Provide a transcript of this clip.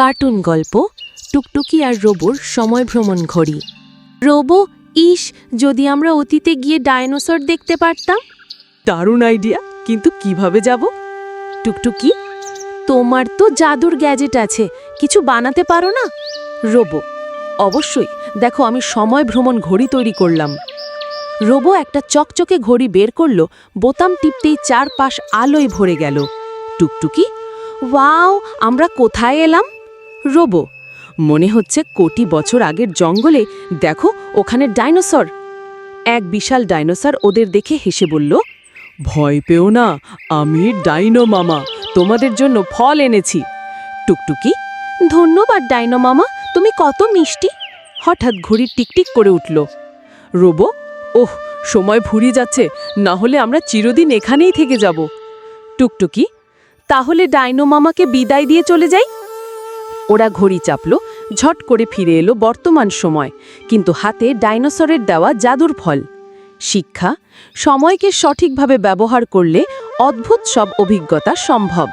Cartoon গল্প টুকটুকি আর রোবোর সময় ভ্রমণ ঘড়ি। রোবো ইস যদি আমরা অতীতে গিয়ে ডাইনোসর দেখতে পারতাম? দারুণ আইডিয়া কিন্তু কীভাবে যাব? টুকটুকি তোমার তো জাদুর গ্যাজেট আছে কিছু বানাতে পারো না? রোবো অবশ্যই দেখো আমি সময় ভ্রমণ ঘড়ি তৈরি করলাম। রোবো একটা চকচকে ঘড়ি বের করল বোতাম টিপতেই চারপাশ আলোয় ভরে গেল। টুকটুকি ওয়াও আমরা কোথায় এলাম? রোবো। মনে হচ্ছে কোটি বছর আগের জঙ্গলে, দেখো, ওখানে ডাইনোসর। এক বিশাল ডাইনোসর ওদের দেখে হেসে বলল, ভয় পেও না, আমি ডাইনো মামা, তোমাদের জন্য ফল এনেছি। টুকটুকি, ধন্যবাদ ডাইনো মামা, তুমি কত মিষ্টি। হঠাৎ ঘড়ির টিকটিক করে উঠল। রোবো, ওহ, সময় ফুরিয়ে যাচ্ছে, না হলে আমরা চিরদিন এখানেই থেকে যাব। টুকটুকি, তাহলে ডাইনো মামাকে বিদায় দিয়ে চলে যাই? ওরা ঘড়ি চাপল, ঝট করে ফিরে এলো বর্তমান সময়, কিন্তু হাতে ডাইনোসরের দেওয়া জাদুর ফল। শিক্ষা, সময়কে সঠিকভাবে ব্যবহার করলে অদ্ভুত সব অভিজ্ঞতা সম্ভব।